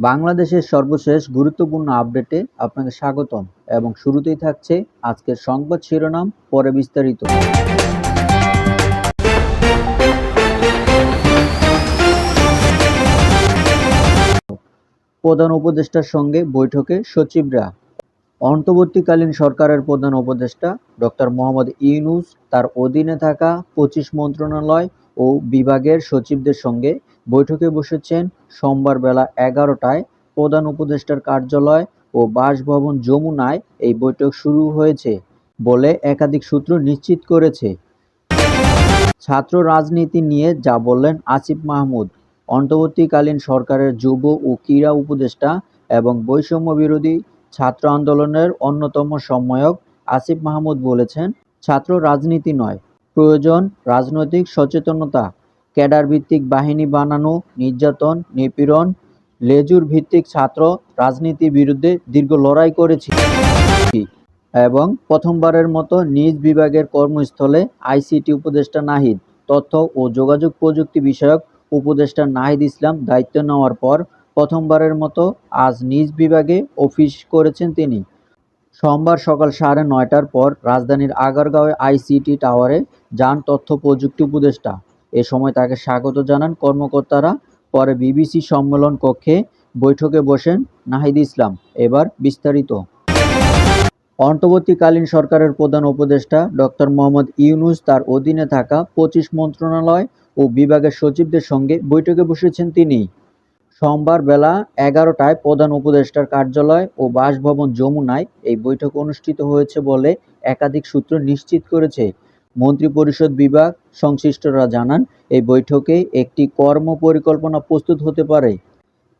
বাংলাদেশের সর্বশেষ গুরুত্বপূর্ণ আপডেটে আপনাকে স্বাগতম এবং শুরুতেই থাকছে আজকের সংবাদ শিরোনাম, পরে বিস্তারিত। প্রধান উপদেষ্টার সঙ্গে বৈঠকে সচিবরা। অন্তর্বর্তীকালীন সরকারের প্রধান উপদেষ্টা ডক্টর মোহাম্মদ ইউনুস তার অধীনে থাকা পঁচিশ মন্ত্রণালয় ও বিভাগের সচিবদের সঙ্গে বৈঠকে বসেছেন সোমবার বেলা এগারোটায় প্রধান উপদেষ্টার কার্যালয় ও বাসভবন যমুনায় এই বৈঠক শুরু হয়েছে বলে একাধিক সূত্র নিশ্চিত করেছে। ছাত্র রাজনীতি নিয়ে যা বললেন আসিফ মাহমুদ, অন্তর্বর্তীকালীন সরকারের যুব ও ক্রীড়া উপদেষ্টা এবং বৈষম্য বিরোধী ছাত্র আন্দোলনের অন্যতম সম্মায়ক আসিফ মাহমুদ বলেছেন, ছাত্র রাজনীতি নয় প্রয়োজন, রাজনৈতিক সচেতনতা ক্যাডার ভিত্তিক বাহিনী বানানো, নির্যাতন, নিপীড়ন লেজুর ভিত্তিক ছাত্র রাজনীতির বিরুদ্ধে দীর্ঘ লড়াই করেছি এবং প্রথমবারের মতো নিজ বিভাগের কর্মস্থলে আইসিটি উপদেষ্টা নাহিদ, তথ্য ও যোগাযোগ প্রযুক্তি বিষয়ক উপদেষ্টা নাহিদ ইসলাম দায়িত্ব নেওয়ার পর প্রথমবারের মতো আজ নিজ বিভাগে অফিস করেছেন তিনি। সোমবার সকাল সাড়ে নয়টার পর রাজধানীর আগারগাঁওয়ে আইসিটি টাওয়ারে যান তথ্য প্রযুক্তি উপদেষ্টা। এ সময় তাকে স্বাগত জানান কর্মকর্তারা। পরে বিবিসি সম্মেলন কক্ষে বৈঠকে বসেন নাহিদ ইসলাম। এবার বিস্তারিত। অন্তর্বর্তীকালীন সরকারের প্রধান উপদেষ্টা ডক্টর মোহাম্মদ ইউনুস তার অধীনে থাকা পঁচিশ মন্ত্রণালয় ও বিভাগের সচিবদের সঙ্গে বৈঠকে বসেছেন তিনি। সোমবার বেলা এগারোটায় প্রধান উপদেষ্টার কার্যালয় ও বাসভবন যমুনায় এই বৈঠক অনুষ্ঠিত হয়েছে বলে একাধিক সূত্র নিশ্চিত করেছে। মন্ত্রিপরিষদ বিভাগ সংশ্লিষ্টরা জানান, এই বৈঠকে একটি কর্ম পরিকল্পনা প্রস্তুত হতে পারে।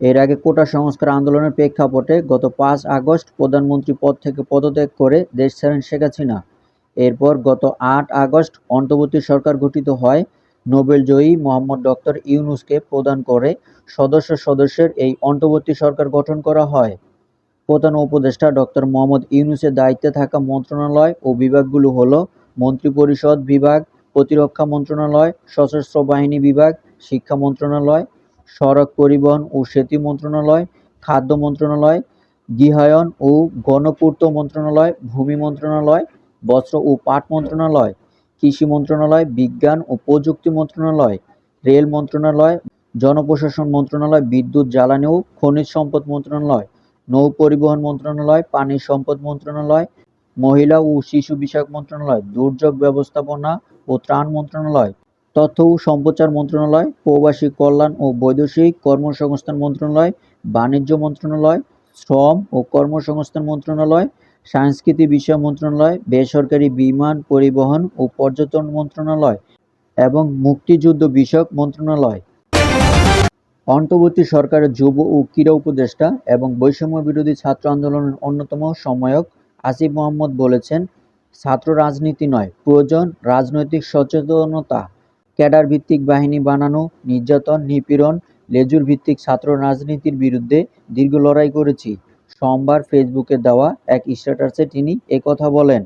এর আগে কোটা সংস্কার আন্দোলনের প্রেক্ষাপটে গত পাঁচ আগস্ট প্রধানমন্ত্রী পদ থেকে পদত্যাগ করে দেশ ছাড়েন শেখ হাসিনা। এরপর গত আট আগস্ট অন্তর্বর্তী সরকার গঠিত হয় নোবেলজয়ী মোহাম্মদ ডক্টর ইউনুসকে প্রদান করে সদস্য সদস্যের এই অন্তর্বর্তী সরকার গঠন করা হয়। প্রধান উপদেষ্টা ডক্টর মোহাম্মদ ইউনুসের দায়িত্বে থাকা মন্ত্রণালয় ও বিভাগগুলো হলো মন্ত্রিপরিষদ বিভাগ, প্রতিরক্ষা মন্ত্রণালয়, সশস্ত্র বাহিনী বিভাগ, শিক্ষা মন্ত্রণালয়, সড়ক পরিবহন ও সেতু মন্ত্রণালয়, খাদ্য মন্ত্রণালয়, গৃহায়ন ও গণপূর্ত মন্ত্রণালয়, ভূমি মন্ত্রণালয়, বস্ত্র ও পাট মন্ত্রণালয়। কৃষি মন্ত্রণালয়, বিজ্ঞান ও প্রযুক্তি মন্ত্রণালয়, রেল মন্ত্রণালয়, জনপ্রশাসন মন্ত্রণালয়, বিদ্যুৎ, জ্বালানি ও খনিজ সম্পদ মন্ত্রণালয়, নৌ পরিবহন মন্ত্রণালয়, পানি সম্পদ মন্ত্রণালয়, মহিলা ও শিশু বিষয়ক মন্ত্রণালয়, দুর্যোগ ব্যবস্থাপনা ও ত্রাণ মন্ত্রণালয়, তথ্য ও সম্প্রচার মন্ত্রণালয়, প্রবাসী কল্যাণ ও বৈদেশিক কর্মসংস্থান মন্ত্রণালয়, বাণিজ্য মন্ত্রণালয়, শ্রম ও কর্মসংস্থান মন্ত্রণালয় সংস্কৃতি বিষয় মন্ত্রণালয়, বেসরকারি বিমান পরিবহন ও পর্যটন মন্ত্রণালয় এবং মুক্তিযুদ্ধ বিষয়ক মন্ত্রণালয়। অন্তর্বর্তী সরকারের যুব ও ক্রীড়া উপদেষ্টা এবং বৈষম্য বিরোধী ছাত্র আন্দোলনের অন্যতম সময়ক আসিফ মাহমুদ বলেছেন, ছাত্র রাজনীতি নয়, প্রয়োজন রাজনৈতিক সচেতনতা ক্যাডার ভিত্তিক বাহিনী বানানো, নির্যাতন, নিপীড়ন লেজুর ভিত্তিক ছাত্র রাজনীতির বিরুদ্ধে দীর্ঘ লড়াই করেছি। সোমবার ফেসবুকে দেওয়া এক স্ট্যাটাসে তিনি একথা বলেন।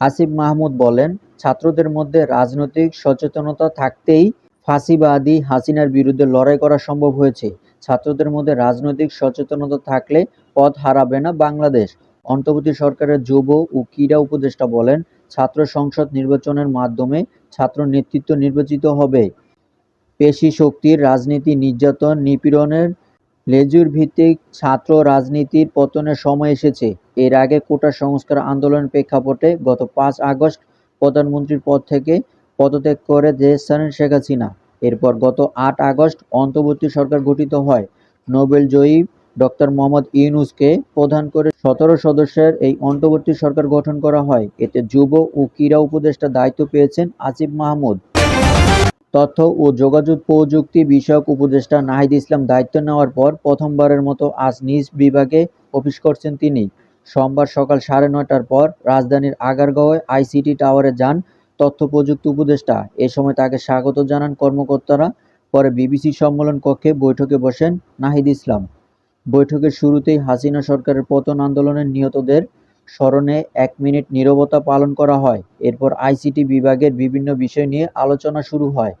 আসিফ মাহমুদ বলেন, ছাত্রদের মধ্যে রাজনৈতিক সচেতনতা থাকতেই ফাঁসিবাদী হাসিনার বিরুদ্ধে লড়াই করা সম্ভব হয়েছে। ছাত্রদের মধ্যে রাজনৈতিক সচেতনতা থাকলে পথ হারাবে না বাংলাদেশ। অন্তর্বর্তী সরকারের যুব ও ক্রীড়া উপদেষ্টা বলেন, ছাত্র সংসদ নির্বাচনের মাধ্যমে ছাত্র নেতৃত্ব নির্বাচিত হবে। পেশি শক্তির রাজনীতি, নির্যাতন, নিপীড়নের লেজুর ভিত্তিক ছাত্র রাজনীতির পতনের সময় এসেছে। এর আগে কোটা সংস্কার আন্দোলনের প্রেক্ষাপটে গত পাঁচ আগস্ট প্রধানমন্ত্রীর পদ থেকে পদত্যাগ করে দেশ ছাড়েন শেখ হাসিনা। এরপর গত আট আগস্ট অন্তর্বর্তী সরকার গঠিত হয়। নোবেলজয়ী ডক্টর মোহাম্মদ ইউনূসকে প্রধান করে সতেরো সদস্যের এই অন্তর্বর্তী সরকার গঠন করা হয়। এতে যুব ও ক্রীড়া উপদেষ্টা দায়িত্ব পেয়েছেন আসিফ মাহমুদ। তথ্য ও যোগাযোগ প্রযুক্তি বিষয়ক উপদেষ্টা নাহিদ ইসলাম দায়িত্ব নেওয়ার পর প্রথমবারের মতো আজ নিজ বিভাগে অফিস করছেন তিনি। সোমবার সকাল সাড়ে নয়টার পর রাজধানীর আগারগাঁওয়ে আইসিটি টাওয়ারে যান তথ্য প্রযুক্তি উপদেষ্টা। এ সময় তাকে স্বাগত জানান কর্মকর্তারা। পরে বিবিসি সম্মেলন কক্ষে বৈঠকে বসেন নাহিদ ইসলাম। বৈঠকের শুরুতেই হাসিনা সরকারের পতন আন্দোলনের নিহতদের স্মরণে এক মিনিট নীরবতা পালন করা হয় এরপর আইসিটি বিভাগের বিভিন্ন বিষয় নিয়ে আলোচনা শুরু হয়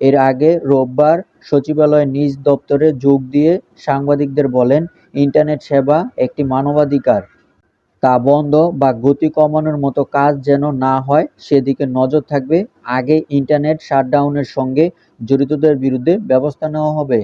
এর আগে রোববার সচিবালয়ের নিজ দপ্তরে যোগ দিয়ে সাংবাদিকদের বলেন, ইন্টারনেট সেবা একটি মানবাধিকার। তা বন্ধ বা গতি কমানোর মতো কাজ যেন না হয় সেদিকে নজর থাকবে। আগে ইন্টারনেট শাটডাউনের সঙ্গে জড়িতদের বিরুদ্ধে ব্যবস্থা নেওয়া হবে।